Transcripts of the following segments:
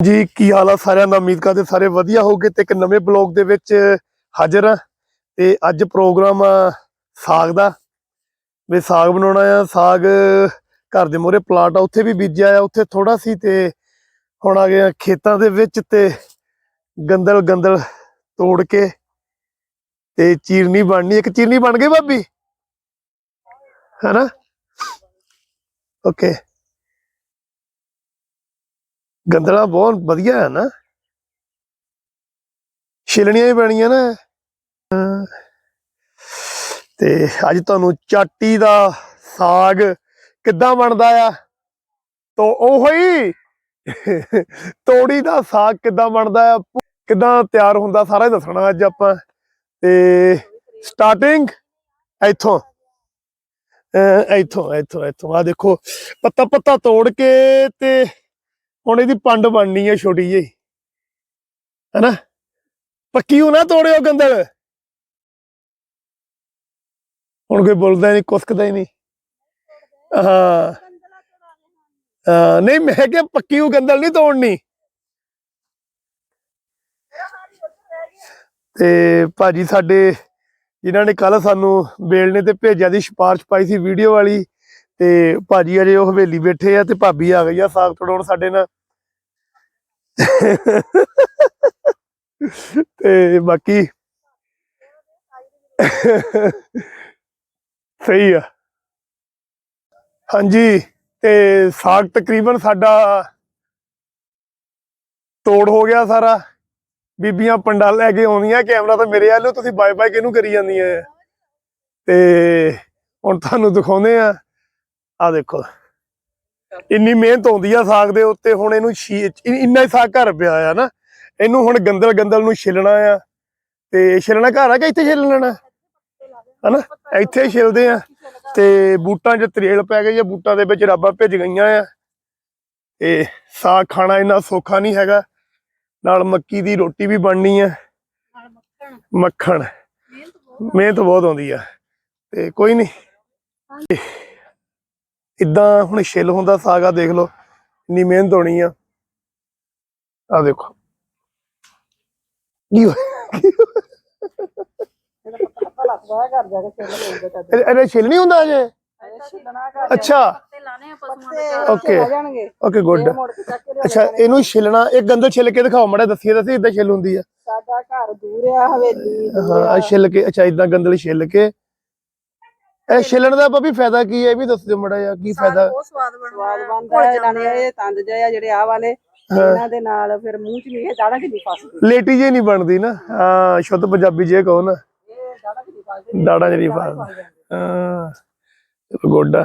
ਜੀ, ਕੀ ਹਾਲ ਆ ਸਾਰਿਆਂ ਦਾ? ਉਮੀਦ ਕਰਦੇ ਸਾਰੇ ਵਧੀਆ ਹੋਗੇ ਤੇ ਇੱਕ ਨਵੇਂ ਬਲੌਗ ਦੇ ਵਿੱਚ ਹਾਜ਼ਰ ਆ। ਤੇ ਅੱਜ ਪ੍ਰੋਗਰਾਮ ਆ ਸਾਗ ਦਾ। ਵੀ ਸਾਗ ਬਣਾਉਣਾ ਆ। ਸਾਗ ਘਰ ਦੇ ਮੂਹਰੇ ਪਲਾਟ ਆ, ਉੱਥੇ ਵੀ ਬੀਜਿਆ ਆ, ਉੱਥੇ ਥੋੜਾ ਸੀ ਤੇ ਹੁਣ ਆ ਗਏ ਆ ਖੇਤਾਂ ਦੇ ਵਿੱਚ ਤੇ ਗੰਦਲ ਗੰਦਲ ਤੋੜ ਕੇ ਤੇ ਚੀਰਨੀ ਬਣਨੀ, ਇੱਕ ਚੀਰਨੀ ਬਣ ਗਈ ਭਾਬੀ ਹੈਨਾ? ਓਕੇ। ਗੰਦਲਾ ਬਹੁਤ ਵਧੀਆ ਹੈ ਨਾ। ਛਿਲਣੀਆਂ ਹੀ ਪੈਣੀਆਂ ਨਾ। ਤੇ ਅੱਜ ਤੁਹਾਨੂੰ ਚਾਟੀ ਦਾ ਸਾਗ ਕਿੱਦਾਂ ਬਣਦਾ ਆ? ਤੋ ਉਹ ਤੋੜੀ ਦਾ ਸਾਗ ਕਿੱਦਾਂ ਬਣਦਾ ਆ? ਕਿੱਦਾਂ ਤਿਆਰ ਹੁੰਦਾ ਸਾਰਾ ਹੀ ਦੱਸਣਾ ਅੱਜ ਆਪਾਂ। ਤੇ ਸਟਾਰਟਿੰਗ ਇੱਥੋਂ। ਅਹ ਇੱਥੋਂ ਇੱਥੋਂ ਇੱਥੋਂ। ਆ ਦੇਖੋ ਪੱਤਾ ਪੱਤਾ ਤੋੜ ਕੇ ਤੇ ਹੁਣ ਇਹਦੀ ਪੰਡ ਬਣਨੀ ਹੈ ਛੋਟੀ ਜਿਹੀ। ਹੈਨਾ? ਪੱਕੀ ਹੋ ਨਾ ਤੋੜਿਓ ਗੰਦਲ। ਹੁਣ ਕੋਈ ਬੋਲਦਾ ਨਹੀਂ ਕੁਸਕਦਾ ਹੀ। ਨਹੀਂ ਹਾਂ ਹਾਂ, ਨਹੀਂ ਮੈਂ ਕਿ ਪੱਕੀ ਹੋ ਗੰਦਲ ਨਹੀਂ ਤੋੜਨੀ। ਤੇ ਭਾਜੀ ਸਾਡੇ ਜਿਨ੍ਹਾਂ ਨੇ ਕੱਲ ਸਾਨੂੰ ਬੇਲਣੇ ਤੇ ਭੇਜਿਆ ਦੀ ਸਿਫਾਰਿਸ਼ ਪਾਈ ਸੀ ਵੀਡੀਓ ਵਾਲੀ ਤੇ ਭਾਜੀ ਅਜੇ ਉਹ ਹਵੇਲੀ ਬੈਠੇ ਆ ਤੇ ਭਾਬੀ ਆ ਗਈ ਆ ਸਾਗ ਤੋੜਨ ਸਾਡੇ ਨਾਲ। ਤੇ ਬਾਕੀ ਸਹੀ ਆ। ਹਾਂਜੀ, ਤੇ ਸਾਗ ਤਕਰੀਬਨ ਸਾਡਾ ਤੋੜ ਹੋ ਗਿਆ ਸਾਰਾ। ਬੀਬੀਆਂ ਪੰਡਾਲ ਲੈ ਕੇ ਆਉਂਦੀਆਂ, ਕੈਮਰਾ ਤਾਂ ਮੇਰੇ ਵੱਲੋਂ, ਤੁਸੀਂ ਬਾਏ ਬਾਏ ਕਿਹਨੂੰ ਕਰੀ ਜਾਂਦੀਆਂ ਆ? ਤੇ ਹੁਣ ਤੁਹਾਨੂੰ ਦਿਖਾਉਂਦੇ ਆ। ਆ ਦੇਖੋ। ਇੰਨੀ ਮਿਹਨਤ ਆਉਂਦੀ ਆ ਸਾਗ ਦੇ ਉੱਤੇ, ਹੁਣ ਇਹਨੂੰ ਇੰਨਾ ਹੀ ਸਾਗ ਘਰ ਪਿਆ ਆ ਨਾ। ਇਹਨੂੰ ਹੁਣ ਗੰਦਲ ਗੰਦਲ ਨੂੰ ਛਿਲਣਾ ਆ। ਤੇ ਛਿਲਣਾ ਘਰ ਆ ਕਿ ਇੱਥੇ ਛਿਲ ਲੈਣਾ? ਹਨਾ? ਇੱਥੇ ਛਿਲਦੇ ਆ। ਤੇ ਬੂਟਾਂ 'ਚ ਤਰੇਲ ਪੈ ਗਈ ਆ ਬੂਟਾਂ ਦੇ ਵਿੱਚ ਰੱਬਾਂ ਭਿੱਜ ਗਈਆਂ ਆ। ਤੇ ਸਾਗ ਖਾਣਾ ਇੰਨਾ ਸੌਖਾ ਨਹੀਂ ਹੈਗਾ। ਨਾਲ ਮੱਕੀ ਦੀ ਰੋਟੀ ਵੀ ਬਣਨੀ ਆ। ਮੱਖਣ। ਮਿਹਨਤ ਬਹੁਤ ਆਉਂਦੀ ਆ। ਤੇ ਕੋਈ ਨਹੀਂ। ਇਦਾਂ ਹੁਣ ਛਿੱਲ ਹੁੰਦਾ ਸਾਗ ਦੇਖ ਲਓ ਇੰਨੀ ਮਿਹਨਤ ਹੋਣੀ ਆ। ਆ ਦੇਖੋ। ਕੀ ਇਹਨੇ ਛਿੱਲ ਨਹੀਂ ਹੁੰਦਾ ਅਜੇ ਅੱਛਾ। ਓਕੇ। Okay good. ਅੱਛਾ ਇਹਨੂੰ ਛਿੱਲਣਾ ਇਹ ਗੰਦਲ ਛਿੱਲ ਕੇ ਦਿਖਾਓ ਮੜਾ ਦੱਸੀਏ ਦੱਸੀ ਇਦਾਂ ਛਿੱਲ ਹੁੰਦੀ ਆ। ਸਾਡਾ ਘਰ ਦੂਰ ਆ ਹਵੇਲੀ ਹਾਂ ਛਿੱਲ ਕੇ ਅੱਛਾ ਇਦਾਂ ਗੰਦਲ ਛਿੱਲ ਕੇ ਇਹ ਛਿੱਲਣ ਦਾ ਭਾਬੀ ਫਾਇਦਾ ਕੀ ਹੈ? ਇਹ ਵੀ ਦੱਸ ਦਿਓ ਮੜਾ ਜਿਹਾ ਕੀ ਫਾਇਦਾ? ਬਹੁਤ ਸਵਾਦ ਸਵਾਦ ਬਣਦਾ ਬਣਦਾ ਹੈ ਨਾਲੇ ਇਹ ਤੰਦ ਜਿਹੇ ਆ ਜਿਹੜੇ ਆ ਵਾਲੇ ਇਹਨਾਂ ਦੇ ਨਾਲ ਫਿਰ ਮੂੰਹ ਚ ਨਹੀਂ ਇਹ ਦਾੜਾ ਚ ਨਹੀਂ ਫਸਦੀ ਲੇਟੀ ਜੇ ਨਹੀਂ ਬਣਦੀ ਨਾ। ਹਾਂ ਸ਼ੁੱਧ ਪੰਜਾਬੀ ਜੇ ਕਹੋ ਨਾ। ਇਹ ਦਾੜਾ ਚ ਨਹੀਂ ਫਸਦੀ ਦਾੜਾ ਜਿਹੜੀ ਫਸ ਹਾਂ ਚਲੋ ਗੁੱਡ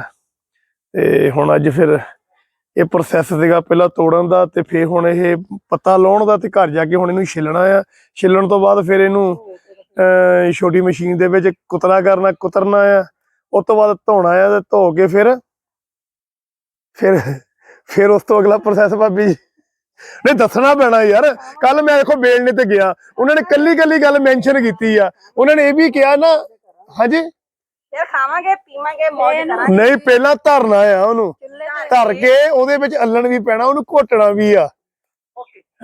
ਤੇ ਹੁਣ ਅੱਜ ਫਿਰ ਇਹ ਪ੍ਰੋਸੈਸ ਸੀਗਾ ਪਹਿਲਾਂ ਤੋੜਨ ਦਾ ਤੇ ਫਿਰ ਹੁਣ ਇਹ ਪੱਤਾ ਲਾਉਣ ਦਾ ਤੇ ਘਰ ਜਾ ਕੇ ਹੁਣ ਇਹਨੂੰ ਛਿੱਲਣਾ ਆ। ਛਿੱਲਣ ਤੋਂ ਬਾਅਦ ਫਿਰ ਇਹਨੂੰ ਅਹ, ਛੋਟੀ ਮਸ਼ੀਨ ਦੇ ਵਿੱਚ ਕੁਤਰਾ ਕਰਨਾ ਕੁਤਰਨਾ ਆ। ਉਸ ਤੋਂ ਬਾਅਦ ਧੋਣਾ ਆ ਤੇ ਧੋ ਕੇ ਫਿਰ ਫਿਰ ਫਿਰ ਉਸ ਤੋਂ ਅਗਲਾ ਪ੍ਰੋਸੈਸ ਭਾਬੀ ਜੀ। ਨਹੀਂ ਦੱਸਣਾ ਪੈਣਾ ਯਾਰ। ਕੱਲ ਮੈਂ ਦੇਖੋ ਬੇਲਣੇ ਤੇ ਗਿਆ। ਉਹਨਾਂ ਨੇ ਕੱਲੀ ਕੱਲੀ ਗੱਲ ਮੈਂਸ਼ਨ ਕੀਤੀ ਆ। ਉਹਨਾਂ ਨੇ ਇਹ ਵੀ ਕਿਹਾ ਨਾ ਹਾਂਜੀ? ਫਿਰ ਖਾਵਾਂਗੇ ਪੀਵਾਂਗੇ ਮੌਜ ਕਰਾਂਗੇ। ਨਹੀਂ ਪਹਿਲਾਂ ਧਰਨਾ ਆ ਉਹਨੂੰ। ਧਰ ਕੇ ਉਹਦੇ ਵਿੱਚ ਅੱਲਣ ਵੀ ਪੈਣਾ ਉਹਨੂੰ ਘੋਟਣਾ ਵੀ ਆ।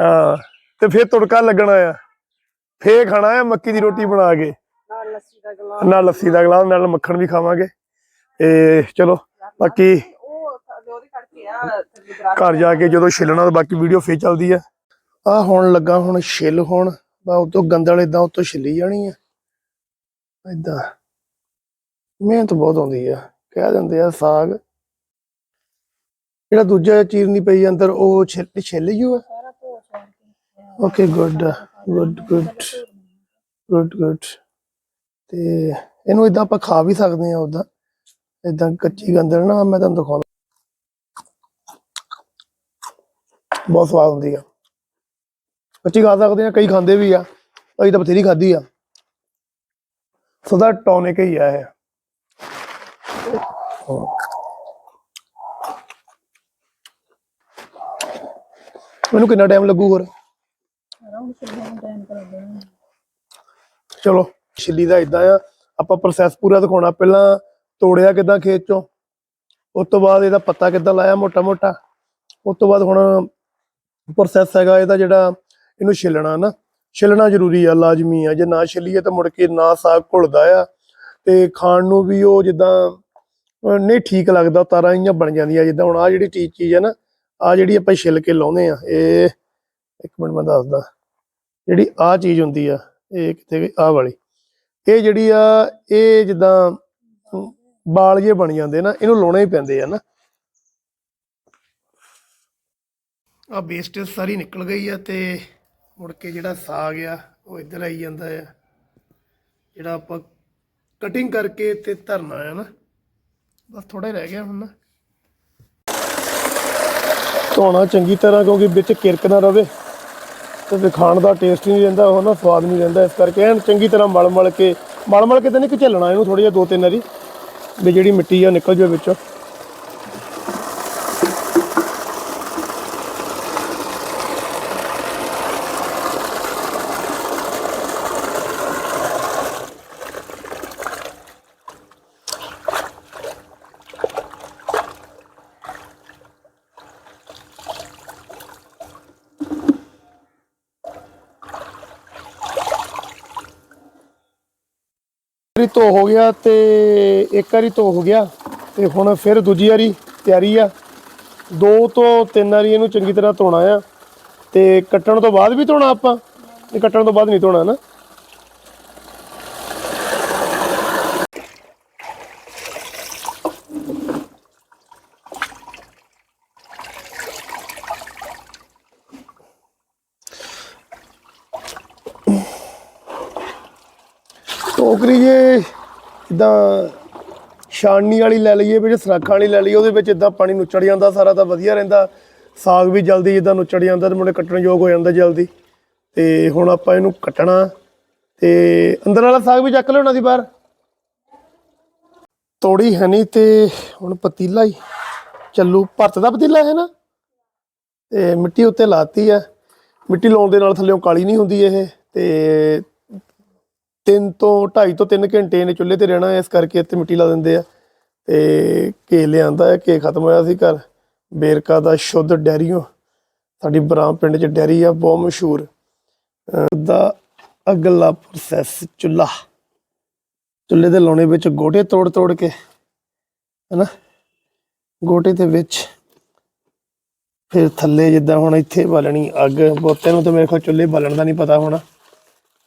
ਹਾਂ ਤੇ ਫਿਰ ਤੁੜਕਾ ਲੱਗਣਾ ਆ। ਫੇਰ ਖਾਣਾ ਆ ਮੱਕੀ ਦੀ ਰੋਟੀ ਬਣਾ ਕੇ। ਨਾਲ ਲੱਸੀ ਦਾ ਗਲਾਸ ਨਾਲ ਲੱਸੀ ਦਾ ਗਲਾਸ ਨਾਲ ਮੱਖਣ ਵੀ ਖਾਵਾਂਗੇ। ਤੇ ਚਲੋ ਬਾਕੀ ਘਰ ਜਾ ਕੇ ਜਦੋਂ ਛਿੱਲਣਾ ਤਾਂ ਬਾਕੀ ਵੀਡੀਓ ਫੇਰ ਚੱਲਦੀ ਆ। ਆ ਹੁਣ ਲੱਗਾ ਹੁਣ ਛਿੱਲ ਹੁਣ ਬਾ ਉਤੋਂ ਗੰਦਲ ਇਦਾਂ ਉਤੋਂ ਛਿੱਲੀ ਜਾਣੀ ਆ। ਇਦਾਂ ਮਿਹਨਤ ਬਹੁਤ ਆਉਂਦੀ ਆ ਕਹਿ ਦਿੰਦੇ ਆ ਸਾਗ। ਜਿਹੜਾ ਦੂਜਾ ਚੀਜ਼ ਨਹੀਂ ਪਈ ਅੰਦਰ ਉਹ ਛਿੱਲ ਛਿੱਲ ਜੂ ਆ? Okay good good good good good ਤੇ ਇਹਨੂੰ ਇਦਾਂ ਆਪਾਂ ਖਾ ਵੀ ਸਕਦੇ ਆ ਉਦਾਂ ਇਦਾਂ ਕੱਚੀ ਗੰਦਲ ਨਾ ਮੈਂ ਤੁਹਾਨੂੰ ਦਿਖਾਉਂਦਾ ਬਹੁਤ ਸਵਾਦ ਹੁੰਦੀ ਆ। ਕੱਚੀ ਖਾ ਸਕਦੇ ਆ ਕਈ ਖਾਂਦੇ ਵੀ ਆ। ਅਸੀਂ ਤਾਂ ਬਥੇਰੀ ਖਾਧੀ ਆ। ਸਦਾ ਟੌਨਿਕ ਹੀ ਆ ਇਹ। ਮੈਨੂੰ ਕਿੰਨਾ ਟਾਈਮ ਲੱਗੂ ਹੋਰ? ਚਲੋ। ਛਿੱਲੀ ਦਾ ਇਦਾਂ ਆ, ਆਪਾਂ ਪ੍ਰੋਸੈਸ ਪੂਰਾ ਦਿਖਾਉਣਾ। ਪਹਿਲਾਂ ਤੋੜਿਆ ਕਿਦਾਂ ਖੇਤ ਚੋਂ? ਉਸ ਤੋਂ ਬਾਅਦ ਇਹਦਾ ਪੱਤਾ ਕਿਦਾਂ ਲਾਇਆ ਮੋਟਾ ਮੋਟਾ ਉਸ ਤੋਂ ਬਾਅਦ ਹੁਣ ਪ੍ਰੋਸੈਸ ਹੈਗਾ ਇਹਦਾ ਜਿਹੜਾ ਇਹਨੂੰ ਛਿੱਲਣਾ ਨਾ। ਛਿੱਲਣਾ ਜ਼ਰੂਰੀ ਆ, ਲਾਜ਼ਮੀ ਆ। ਜੇ ਨਾ ਛਿੱਲੀਏ ਤਾਂ ਮੁੜ ਕੇ ਨਾ ਸਾਗ ਘੁਲਦਾ ਆ। ਤੇ ਖਾਣ ਨੂੰ ਵੀ ਉਹ ਜਿੱਦਾਂ ਨਹੀਂ ਠੀਕ ਲੱਗਦਾ, ਤਾਰਾਂ ਇਹੀਆਂ ਬਣ ਜਾਂਦੀਆਂ। ਜਿੱਦਾਂ ਹੁਣ ਆ ਜਿਹੜੀ ਚੀਜ਼ ਚੀਜ਼ ਹੈ ਨਾ ਆ ਜਿਹੜੀ ਆਪਾਂ ਛਿਲ ਕੇ ਲਾਉਂਦੇ ਆ, ਇਹ ਇੱਕ ਮਿੰਟ ਮੈਂ ਦੱਸਦਾ। ਜਿਹੜੀ ਆ ਚੀਜ਼ ਹੁੰਦੀ ਆ, ਇਹ ਕਿਤੇ ਗਈ? ਆ ਵਾਲੀ। ਇਹ ਜਿਹੜੀ ਆ ਇਹ ਜਿੱਦਾਂ ਬਾਲ ਜੇ ਬਣ ਜਾਂਦੇ ਨਾ ਇਹਨੂੰ ਲਾਉਣੇ ਹੀ ਪੈਂਦੇ ਆ ਨਾ। ਆ ਵੇਸਟੇਜ ਸਾਰੀ ਨਿਕਲ ਗਈ ਆ ਤੇ ਮੁੜ ਕੇ ਜਿਹੜਾ ਸਾਗ ਆ ਉਹ ਇੱਧਰ ਆਈ ਜਾਂਦਾ ਆ। ਜਿਹੜਾ ਆਪਾਂ ਕਟਿੰਗ ਕਰਕੇ ਤੇ ਧਰਨਾ ਆ ਨਾ। ਬਸ ਥੋੜਾ ਰਹਿ ਗਿਆ ਹੁਣ ਨਾ। ਧੋਣਾ ਚੰਗੀ ਤਰ੍ਹਾਂ ਕਿਉਂਕਿ ਵਿੱਚ ਕਿਰਕ ਨਾ ਰਵੇ। ਤੇ ਫਿਰ ਖਾਣ ਦਾ ਟੇਸਟ ਨਹੀਂ ਰਹਿੰਦਾ, ਉਹ ਨਾ ਸਵਾਦ ਨਹੀਂ ਰਹਿੰਦਾ ਇਸ ਕਰਕੇ। ਐਨ ਚੰਗੀ ਤਰ੍ਹਾਂ ਮਲ ਮਲ ਕੇ ਮਲ ਮਲ ਕੇ ਤਾਂ ਨਹੀਂ ਕਿ ਝੱਲਣਾ ਇਹਨੂੰ ਥੋੜੀ ਜਿਹਾ, ਦੋ ਤਿੰਨ ਵਾਰੀ ਵੀ ਜਿਹੜੀ ਮਿੱਟੀ ਆ ਨਿਕਲ ਜਾਵੇ ਵਿੱਚੋਂ ਵਾਰੀ ਧੋ ਹੋ ਗਿਆ ਤੇ ਇੱਕ ਵਾਰੀ ਧੋ ਹੋ ਗਿਆ ਤੇ ਹੁਣ ਫਿਰ ਦੂਜੀ ਵਾਰੀ ਤਿਆਰੀ ਆ। ਦੋ ਤੋਂ ਤਿੰਨ ਵਾਰੀ ਇਹਨੂੰ ਚੰਗੀ ਤਰ੍ਹਾਂ ਧੋਣਾ ਆ ਤੇ ਕੱਟਣ ਤੋਂ ਬਾਅਦ ਵੀ ਧੋਣਾ ਆਪਾਂ? ਇਹ ਕੱਟਣ ਤੋਂ ਬਾਅਦ ਨਹੀਂ ਧੋਣਾ ਨਾ। ਟੋਕਰੀ ਜੇ। ਜਿੱਦਾਂ ਛਾਣਨੀ ਵਾਲੀ ਲੈ ਲਈਏ ਵਿੱਚ ਸਰਾਖਾਂ ਵਾਲੀ ਲੈ ਲਈਏ, ਉਹਦੇ ਵਿੱਚ ਇਦਾਂ ਪਾਣੀ ਨੁੱਚੜ ਜਾਂਦਾ, ਸਾਰਾ ਤਾਂ ਵਧੀਆ ਰਹਿੰਦਾ। ਸਾਗ ਵੀ ਜਲਦੀ ਜਿੱਦਾਂ ਨੁੱਚੜ ਜਾਂਦਾ ਤੇ ਮੁੰਡੇ ਕੱਟਣ ਯੋਗ ਹੋ ਜਾਂਦਾ ਜਲਦੀ। ਤੇ ਹੁਣ ਆਪਾਂ ਇਹਨੂੰ ਕੱਟਣਾ ਤੇ ਅੰਦਰ ਵਾਲਾ ਸਾਗ ਵੀ ਚੱਕ ਲਿਆਉਣਾ ਸੀ ਬਾਹਰ। ਤੋੜੀ ਹੈ ਨਹੀਂ ਤੇ ਹੁਣ ਪਤੀਲਾ ਹੀ ਚੱਲੂ। ਭਰਤ ਦਾ ਪਤੀਲਾ ਹੈ ਨਾ? ਤੇ ਮਿੱਟੀ ਉੱਤੇ ਲਾਤੀ ਆ ਮਿੱਟੀ ਲਾਉਣ ਦੇ ਨਾਲ ਥੱਲੇੋਂ ਕਾਲੀ ਨਹੀਂ ਹੁੰਦੀ ਇਹ ਤੇ ਤਿੰਨ ਤੋਂ 2.5 ਤੋਂ 3 ਘੰਟੇ ਨੇ ਚੁੱਲ੍ਹੇ ਤੇ ਰਹਿਣਾ, ਇਸ ਕਰਕੇ ਇੱਥੇ ਮਿੱਟੀ ਲਾ ਦਿੰਦੇ ਆ। ਤੇ ਘੇ ਲਿਆਂਦਾ ਹੈ ਘੇ ਖਤਮ ਹੋਇਆ ਸੀ ਘਰ। ਬੇਰਕਾ ਦਾ ਸ਼ੁੱਧ ਡੈਰੀਓ। ਸਾਡੀ ਬਰਾਮ ਪਿੰਡ 'ਚ ਡੈਰੀ ਆ, ਬਹੁਤ ਮਸ਼ਹੂਰ। ਅਹ ਦਾ ਅਗਲਾ ਪ੍ਰੋਸੈਸ ਚੁੱਲ੍ਹਾ। ਚੁੱਲ੍ਹੇ ਦੇ ਲਾਉਣੇ ਵਿੱਚ ਗੋਟੇ ਤੋੜ ਤੋੜ ਕੇ, ਹੈਨਾ? ਗੋਟੇ ਦੇ ਵਿੱਚ ਫਿਰ ਥੱਲੇ ਜਿੱਦਾਂ ਹੁਣ ਇੱਥੇ ਬਾਲਣੀ ਅੱਗ, ਬਹੁਤਿਆਂ ਨੂੰ ਤਾਂ ਮੇਰੇ ਕੋਲ ਚੁੱਲ੍ਹੇ ਬਾਲਣ ਦਾ ਨਹੀਂ ਪਤਾ ਹੋਣਾ,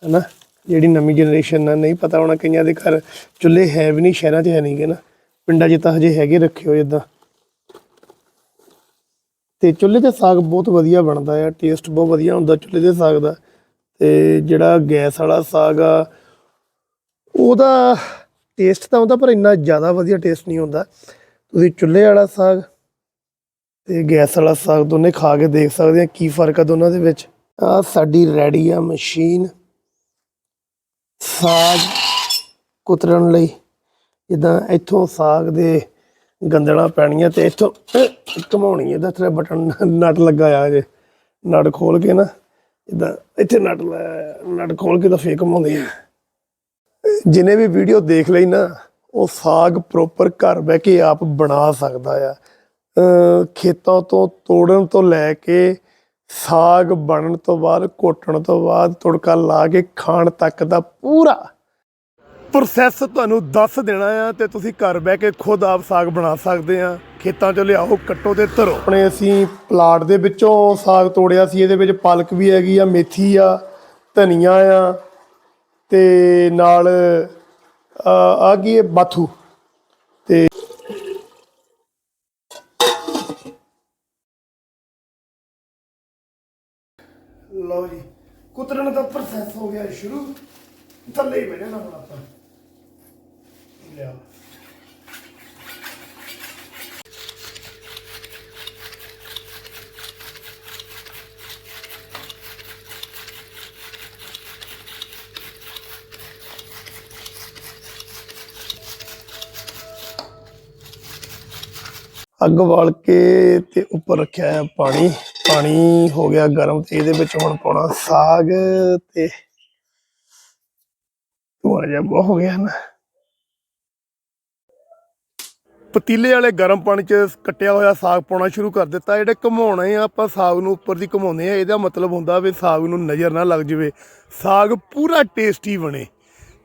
ਹੈਨਾ? ਜਿਹੜੀ ਨਵੀਂ ਜਨਰੇਸ਼ਨ ਆ ਨਹੀਂ ਪਤਾ ਹੋਣਾ, ਕਈਆਂ ਦੇ ਘਰ ਚੁੱਲ੍ਹੇ ਹੈ ਵੀ ਨਹੀਂ, ਸ਼ਹਿਰਾਂ 'ਚ ਹੈ ਨਹੀਂਗੇ ਨਾ। ਪਿੰਡਾਂ 'ਚ ਤਾਂ ਹਜੇ ਹੈਗੇ ਰੱਖੇ ਹੋ ਜਿੱਦਾਂ ਤੇ ਚੁੱਲ੍ਹੇ ਤੇ ਸਾਗ ਬਹੁਤ ਵਧੀਆ ਬਣਦਾ ਆ ਟੇਸਟ ਬਹੁਤ ਵਧੀਆ ਹੁੰਦਾ ਚੁੱਲ੍ਹੇ ਦੇ ਸਾਗ ਦਾ। ਤੇ ਜਿਹੜਾ ਗੈਸ ਵਾਲਾ ਸਾਗ ਆ, ਉਹਦਾ ਟੇਸਟ ਤਾਂ ਹੁੰਦਾ, ਪਰ ਇੰਨਾ ਜ਼ਿਆਦਾ ਵਧੀਆ ਟੇਸਟ ਨਹੀਂ ਹੁੰਦਾ। ਤੁਸੀਂ ਚੁੱਲ੍ਹੇ ਵਾਲਾ ਸਾਗ ਤੇ ਗੈਸ ਵਾਲਾ ਸਾਗ ਦੋਨੇ ਖਾ ਕੇ ਦੇਖ ਸਕਦੇ ਆ, ਕੀ ਫ਼ਰਕ ਆ ਦੋਨਾਂ ਦੇ ਵਿੱਚ? ਆ ਸਾਡੀ ਰੈਡੀ ਆ ਮਸ਼ੀਨ। ਸਾਗ ਕੁਤਰਨ ਲਈ। ਜਿੱਦਾਂ ਇੱਥੋਂ ਸਾਗ ਦੇ ਗੰਦਲਾਂ ਪੈਣੀਆਂ ਤੇ ਇੱਥੋਂ ਅਹ ਘੁਮਾਉਣੀ ਇਹਦਾ ਥੋੜਾ ਬਟਨ ਨਟ ਲੱਗਾ ਆ ਜੇ। ਨਟ ਖੋਲ ਕੇ ਨਾ, ਜਿੱਦਾਂ ਇੱਥੇ ਨਟ ਲਾਇਆ ਨਟ ਖੋਲ ਕੇ ਤਾਂ ਫੇਰ ਘੁਮਾਉਂਦੇ ਆ। ਜਿਹਨੇ ਵੀ ਵੀਡੀਓ ਦੇਖ ਲਈ ਨਾ, ਉਹ ਸਾਗ ਪ੍ਰੋਪਰ ਘਰ ਬਹਿ ਕੇ ਆਪ ਬਣਾ ਸਕਦਾ ਆ। ਖੇਤਾਂ ਤੋਂ ਤੋੜਨ ਤੋਂ ਲੈ ਕੇ ਸਾਗ ਬਣਨ ਤੋਂ ਬਾਅਦ, ਘੋਟਣ ਤੋਂ ਬਾਅਦ ਤੁੜਕਾ ਲਾ ਕੇ ਖਾਣ ਤੱਕ ਦਾ ਪੂਰਾ ਪ੍ਰੋਸੈਸ ਤੁਹਾਨੂੰ ਦੱਸ ਦੇਣਾ ਆ ਤੇ ਤੁਸੀਂ ਘਰ ਬਹਿ ਕੇ ਖੁਦ ਆਪ ਸਾਗ ਬਣਾ ਸਕਦੇ ਆ। ਖੇਤਾਂ ਚੋਂ ਲਿਆਓ, ਕੱਟੋ ਤੇ ਧਰੋ। ਆਪਣੇ ਅਸੀਂ ਪਲਾਟ ਦੇ ਵਿੱਚੋਂ ਸਾਗ ਤੋੜਿਆ ਸੀ, ਇਹਦੇ ਵਿੱਚ ਪਾਲਕ ਵੀ ਹੈਗੀ ਆ, ਮੇਥੀ ਆ, ਧਨੀਆ ਆ ਤੇ ਨਾਲ ਆ ਗਈ ਇਹ ਬਾਥੂ ਤੇ ਕੁਤਰਨ ਦਾ ਪ੍ਰੋਸੈਸ ਹੋ ਗਿਆ ਸ਼ੁਰੂ। ਥੱਲੇ ਹੀ ਬਹਿਣਾ ਹੁਣ ਆਪਾਂ। ਲਿਆ। ਅੱਗ ਬਾਲ ਕੇ ਤੇ ਉੱਪਰ ਰੱਖਿਆ ਹੈ ਪਾਣੀ। ਪਾਣੀ ਹੋ ਗਿਆ ਗਰਮ ਤੇ ਇਹਦੇ ਵਿੱਚ ਹੁਣ ਪਾਉਣਾ ਸਾਗ ਤੇ ਧੂਆ ਜਿਹਾ ਬਹੁਤ ਹੋ ਗਿਆ ਨਾ। ਪਤੀਲੇ ਵਾਲੇ ਗਰਮ ਪਾਣੀ 'ਚ ਕੱਟਿਆ ਹੋਇਆ ਸਾਗ ਪਾਉਣਾ ਸ਼ੁਰੂ ਕਰ ਦਿੱਤਾ। ਜਿਹੜੇ ਘਮਾਉਣੇ ਆ, ਆਪਾਂ ਸਾਗ ਨੂੰ ਉੱਪਰ ਦੀ ਘਮਾਉਂਦੇ ਆ, ਇਹਦਾ ਮਤਲਬ ਹੁੰਦਾ ਵੀ ਸਾਗ ਨੂੰ ਨਜ਼ਰ ਨਾ ਲੱਗ ਜਾਵੇ। ਸਾਗ ਪੂਰਾ ਟੇਸਟੀ ਬਣੇ।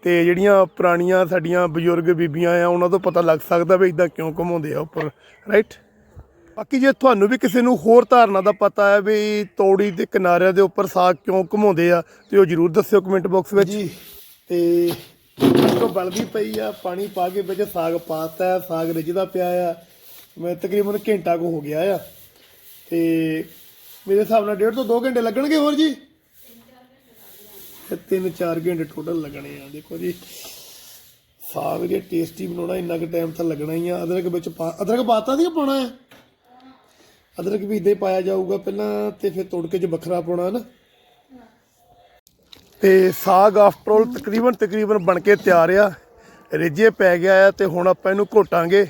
ਤੇ ਜਿਹੜੀਆਂ ਪੁਰਾਣੀਆਂ ਸਾਡੀਆਂ ਬਜ਼ੁਰਗ ਬੀਬੀਆਂ ਆ, ਉਹਨਾਂ ਤੋਂ ਪਤਾ ਲੱਗ ਸਕਦਾ ਵੀ ਇਦਾਂ ਕਿਉਂ ਘਮਾਉਂਦੇ ਆ ਉੱਪਰ ਰਾਈਟ ਬਾਕੀ ਜੇ ਤੁਹਾਨੂੰ ਵੀ ਕਿਸੇ ਨੂੰ ਹੋਰ ਧਾਰਨਾ ਦਾ ਪਤਾ ਹੈ ਵੀ ਤੋੜੀ ਦੇ ਕਿਨਾਰਿਆਂ ਦੇ ਉੱਪਰ ਸਾਗ ਕਿਉਂ ਘਮਾਉਂਦੇ ਆ, ਤੇ ਉਹ ਜਰੂਰ ਦੱਸਿਓ ਕਮੈਂਟ ਬਾਕਸ ਵਿੱਚ। ਜੀ, ਤੇ ਕੋ ਬਲਦੀ ਪਈ ਆ, ਪਾਣੀ ਪਾ ਕੇ ਵਿੱਚ ਸਾਗ ਪਾਤਾ ਸਾਗ ਰਿੱਝਦਾ ਪਿਆ ਆ। ਮੈਂ ਤਕਰੀਬਨ ਘੰਟਾ ਕੋ ਹੋ ਗਿਆ ਆ। ਤੇ ਮੇਰੇ ਹਿਸਾਬ ਨਾਲ ਡੇਢ ਤੋਂ 2 ਘੰਟੇ ਲੱਗਣਗੇ ਹੋਰ ਜੀ? ਤੇ ਤਿੰਨ ਚਾਰ ਘੰਟੇ ਟੋਟਲ ਲੱਗਣੇ ਆ। ਦੇਖੋ ਜੀ, ਸਾਗ ਜੇ ਟੇਸਟੀ ਬਣਾਉਣਾ, ਇੰਨਾ ਕੁ ਟਾਈਮ ਤਾਂ ਲੱਗਣਾ ਹੀ ਆ। ਅਦਰਕ ਵਿੱਚ ਪਾ ਅਦਰਕ ਪਾਤਾ ਦੀ ਪਾਉਣਾ ਹੈ? ਅਦਰਕ ਵੀ ਇਦਾਂ ਹੀ ਪਾਇਆ ਜਾਊਗਾ ਪਹਿਲਾਂ ਤੇ ਫਿਰ ਤੁੜਕੇ 'ਚ ਵੱਖਰਾ ਪਾਉਣਾ ਨਾ। ਤੇ ਸਾਗ ਆਫਟਰ ਆਲ ਤਕਰੀਬਨ ਤਕਰੀਬਨ ਬਣ ਕੇ ਤਿਆਰ ਆ। ਰਿੱਝੇ ਪੈ ਗਿਆ ਆ ਤੇ ਹੁਣ ਆਪਾਂ ਇਹਨੂੰ ਘੋਟਾਂਗੇ।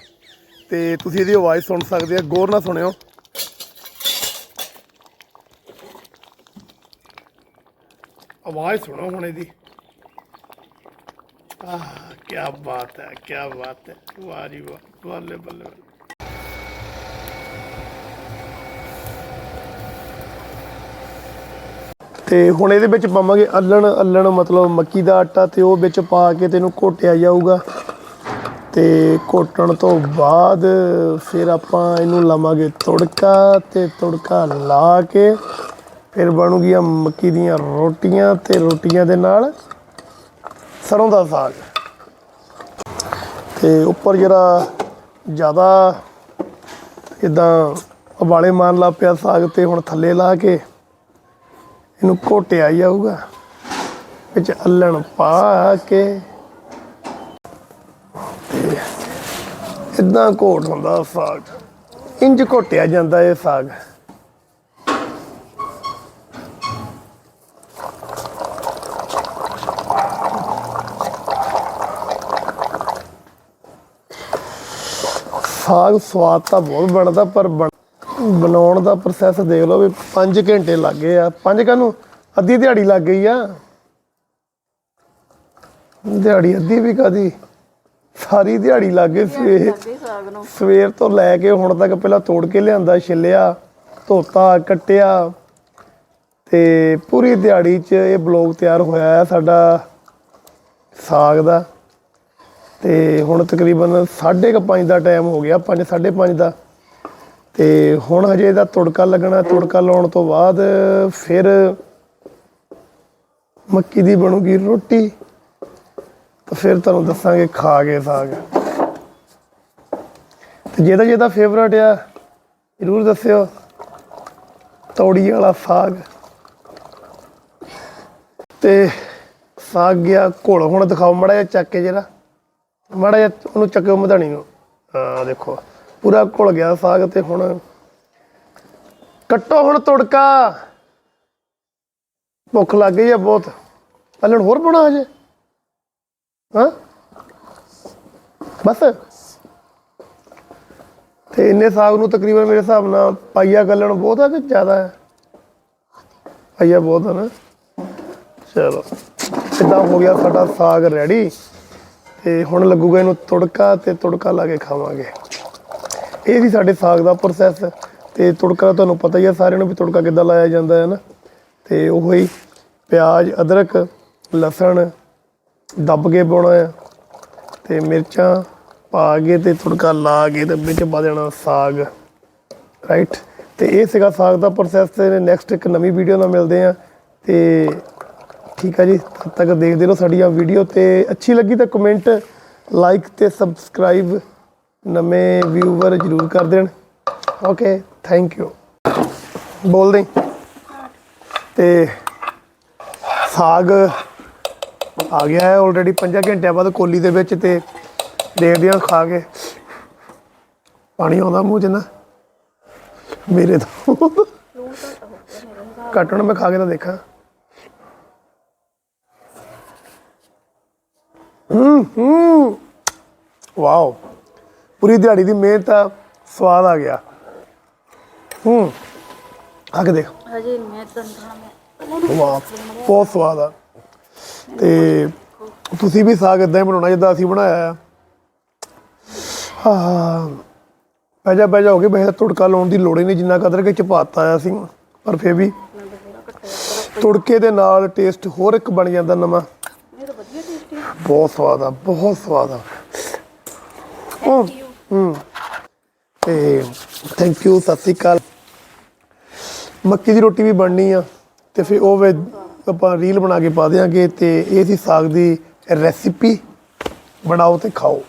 ਤੇ ਤੁਸੀਂ ਇਹਦੀ ਆਵਾਜ਼ ਸੁਣ ਸਕਦੇ ਆ, ਗੌਰ ਨਾਲ ਸੁਣਿਓ। ਆਵਾਜ਼ ਸੁਣੋ ਹੁਣ ਇਹਦੀ। ਆਹ ਕੀ ਬਾਤ ਹੈ ਕੀ ਬਾਤ ਹੈ। ਵਾਹ ਜੀ ਵਾਹ, ਬੱਲੇ ਬੱਲੇ। ਤੇ ਹੁਣ ਇਹਦੇ ਵਿੱਚ ਪਾਵਾਂਗੇ ਅੱਲਣ ਅੱਲਣ ਮਤਲਬ ਮੱਕੀ ਦਾ ਆਟਾ ਤੇ ਉਹ ਵਿੱਚ ਪਾ ਕੇ ਤੈਨੂੰ ਘੋਟਿਆ ਜਾਊਗਾ। ਤੇ ਘੋਟਣ ਤੋਂ ਬਾਅਦ ਫਿਰ ਆਪਾਂ ਇਹਨੂੰ ਲਾਵਾਂਗੇ ਤੁੜਕਾ ਤੇ ਤੁੜਕਾ ਲਾ ਕੇ ਫਿਰ ਬਣੂਗੀਆਂ ਮੱਕੀ ਦੀਆਂ ਰੋਟੀਆਂ ਤੇ ਰੋਟੀਆਂ ਦੇ ਨਾਲ ਸਰੋਂ ਦਾ ਸਾਗ। ਤੇ ਉੱਪਰ ਜਿਹੜਾ ਜ਼ਿਆਦਾ ਇਦਾਂ ਉਬਾਲੇ ਮਾਰਨ ਲੱਗ ਪਿਆ ਸਾਗ ਤੇ ਹੁਣ ਥੱਲੇ ਲਾ ਕੇ ਇਹਨੂੰ ਘੋਟਿਆ ਜਾਊਗਾ। ਵਿੱਚ ਅੱਲਣ ਪਾ ਕੇ ਇਦਾਂ ਘੋਟ ਹੁੰਦਾ ਸਾਗ। ਇੰਜ ਘੋਟਿਆ ਜਾਂਦਾ ਇਹ ਸਾਗ। ਸਾਗ ਸਵਾਦ ਤਾਂ ਬਹੁਤ ਬਣਦਾ, ਪਰ ਬਣ- ਬਣਾਉਣ ਦਾ ਪ੍ਰੋਸੈਸ ਦੇਖ ਲਓ ਵੀ 5 ਘੰਟੇ ਲੱਗ ਗਏ ਆ। 5 ਕਾਨੂੰ ਅੱਧੀ ਦਿਹਾੜੀ ਲੱਗ ਗਈ ਆ। ਦਿਹਾੜੀ ਅੱਧੀ ਵੀ ਕਾਦੀ ਸਾਰੀ ਦਿਹਾੜੀ ਲੱਗ ਗਈ ਸਵੇਰ ਸਵੇਰ ਤੋਂ ਲੈ ਕੇ ਹੁਣ ਤੱਕ ਪਹਿਲਾਂ ਤੋੜ ਕੇ ਲਿਆਂਦਾ ਛਿੱਲਿਆ ਧੋਤਾ ਕੱਟਿਆ। ਤੇ ਪੂਰੀ ਦਿਹਾੜੀ 'ਚ ਇਹ ਬਲੌਗ ਤਿਆਰ ਹੋਇਆ ਹੈ ਸਾਡਾ ਸਾਗ ਦਾ। ਤੇ ਹੁਣ ਤਕਰੀਬਨ 5:30 ਦਾ ਟਾਈਮ ਹੋ ਗਿਆ 5 5:30 ਦਾ। ਤੇ ਹੁਣ ਹਜੇ ਇਹਦਾ ਤੁੜਕਾ ਲੱਗਣਾ, ਤੁੜਕਾ ਲਾਉਣ ਤੋਂ ਬਾਅਦ ਫਿਰ ਮੱਕੀ ਦੀ ਬਣੂਗੀ ਰੋਟੀ। ਤਾਂ ਫਿਰ ਤੁਹਾਨੂੰ ਦੱਸਾਂਗੇ ਖਾ ਕੇ ਸਾਗ। ਤੇ ਜਿਹਦਾ ਜਿਹਦਾ ਫੇਵਰਟ ਆ, ਜਰੂਰ ਦੱਸਿਓ। ਤੌੜੀ ਵਾਲਾ ਸਾਗ। ਤੇ ਸਾਗ ਗਿਆ ਘੋਲ। ਹੁਣ ਦਿਖਾਓ, ਮੜਾ ਜਿਹਾ ਚੱਕ ਕੇ ਜਿਹੜਾ ਮਾੜਾ ਜਿਹਾ ਉਹਨੂੰ ਚੱਕਿਓ, ਮਧਾਣੀ ਨੂੰ। ਹਾਂ, ਦੇਖੋ। ਪੂਰਾ ਘੁਲ ਗਿਆ ਸਾਗ ਤੇ ਹੁਣ। ਕੱਟੋ ਹੁਣ ਤੁੜਕਾ। ਭੁੱਖ ਲੱਗ ਗਈ ਆ ਬਹੁਤ। ਪਹਿਲਾਂ ਹੋਰ ਬਣਾ ਹਜੇ। ਹਾਂ? ਬਸ। ਤੇ ਇੰਨੇ ਸਾਗ ਨੂੰ ਤਕਰੀਬਨ ਮੇਰੇ ਹਿਸਾਬ ਨਾਲ ਪਾਈਆ ਗੱਲਣ ਬਹੁਤ ਆ ਕਿ ਜ਼ਿਆਦਾ ਹੈ ਪਾਈਆ ਬਹੁਤ ਆ ਨਾ। ਚਲੋ। ਇਦਾਂ ਹੋ ਗਿਆ ਸਾਡਾ ਸਾਗ ਰੈਡੀ ਤੇ ਹੁਣ ਲੱਗੂਗਾ ਇਹਨੂੰ ਤੁੜਕਾ ਤੇ ਤੁੜਕਾ ਲਾ ਕੇ ਖਾਵਾਂਗੇ। ਇਹ ਸੀ ਸਾਡੇ ਸਾਗ ਦਾ ਪ੍ਰੋਸੈਸ ਤੇ ਤੁੜਕਾ ਤੁਹਾਨੂੰ ਪਤਾ ਹੀ ਆ ਸਾਰਿਆਂ ਨੂੰ ਵੀ ਤੁੜਕਾ ਕਿੱਦਾਂ ਲਾਇਆ ਜਾਂਦਾ ਹੈ ਨਾ। ਤੇ ਉਹ ਹੀ ਪਿਆਜ਼, ਅਦਰਕ, ਲਸਣ ਦੱਬ ਕੇ ਪਾਉਣਾ ਆ ਤੇ ਮਿਰਚਾਂ ਪਾ ਕੇ ਤੇ ਤੁੜਕਾ ਲਾ ਕੇ ਤੇ ਵਿੱਚ ਪਾ ਦੇਣਾ ਸਾਗ ਰਾਈਟ ਤੇ ਇਹ ਸੀਗਾ ਸਾਗ ਦਾ ਪ੍ਰੋਸੈਸ ਤੇ ਨੈਕਸਟ ਇੱਕ ਨਵੀਂ ਵੀਡੀਓ ਨਾਲ ਮਿਲਦੇ ਆ ਤੇ ਠੀਕ ਆ ਜੀ, ਤਦ ਤੱਕ ਦੇਖਦੇ ਰਹੋ ਸਾਡੀਆਂ ਵੀਡੀਓ ਤੇ। ਅੱਛੀ ਲੱਗੀ ਤਾਂ ਕਮੈਂਟ ਲਾਈਕ ਤੇ ਸਬਸਕ੍ਰਾਈਬ ਨਵੇਂ ਵਿਊਵਰ ਜਰੂਰ ਕਰ ਦੇਣ। ਓਕੇ ਥੈਂਕ ਯੂ ਬੋਲ ਦੇ। ਤੇ ਸਾਗ ਆ ਗਿਆ ਹੈ ਆਲਰੇਡੀ 5 ਘੰਟਿਆਂ ਬਾਅਦ ਕੋਲੀ ਦੇ ਵਿੱਚ ਤੇ ਦੇਖਦੇ ਹਾਂ ਖਾ ਕੇ। ਪਾਣੀ ਆਉਂਦਾ ਮੂੰਹ 'ਚ ਨਾ। ਮੇਰੇ ਤੋਂ ਕੱਟਣ ਮੈਂ ਖਾ ਕੇ ਤਾਂ ਦੇਖਾਂ। ਹੂੰ ਹੂੰ। ਵਾਓ। ਪੂਰੀ ਦਿਹਾੜੀ ਦੀ ਮਿਹਨਤ ਆ ਸਵਾਦ ਆ ਗਿਆ। ਹੂੰ ਆ ਕੇ ਦੇਖ। ਹਜੇ ਮੈਂ ਤੰਦਰਾ ਮੈਂ। ਵਾਹ ਬਹੁਤ ਸਵਾਦ ਆ। ਤੇ ਤੁਸੀਂ ਵੀ ਸਾਗ ਇਦਾਂ ਹੀ ਬਣਾਉਣਾ ਜਿੱਦਾਂ ਅਸੀਂ ਬਣਾਇਆ ਆ। ਹਾਂ ਬਹਿ ਜਾ ਬਹਿ ਜਾ ਹੋ ਗਏ ਬਹਿ ਤੁੜਕਾ ਲਾਉਣ ਦੀ ਲੋੜ ਹੀ ਨਹੀਂ ਜਿੰਨਾ ਕਦਰ ਕੇ ਚ ਪਾਤਾ ਆਇਆ ਸੀ ਪਰ ਫੇਰ ਵੀ ਤੁੜਕੇ ਦੇ ਨਾਲ ਟੇਸਟ ਹੋਰ ਇੱਕ ਬਣ ਜਾਂਦਾ ਨਵਾਂ। ਇਹ ਤਾਂ ਵਧੀਆ ਟੇਸਟੀ ਬਹੁਤ ਸਵਾਦ ਆ ਬਹੁਤ ਸਵਾਦ ਆ। ਹੂੰ। ਹੂੰ। ਤੇ ਥੈਂਕ ਯੂ ਸਤਿ ਸ਼੍ਰੀ ਅਕਾਲ। ਮੱਕੀ ਦੀ ਰੋਟੀ ਵੀ ਬਣਨੀ ਆ, ਤੇ ਫਿਰ ਉਹ ਵੇ ਆਪਾਂ ਰੀਲ ਬਣਾ ਕੇ ਪਾ ਦਿਆਂਗੇ, ਤੇ ਇਹ ਸੀ ਸਾਗ ਦੀ ਰੈਸਿਪੀ ਬਣਾਓ ਤੇ ਖਾਓ।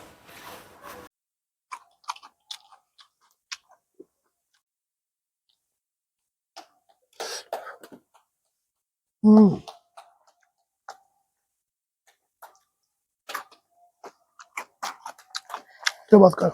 ਹੂੰ। ਚਲ ਬਸ ਕਰ।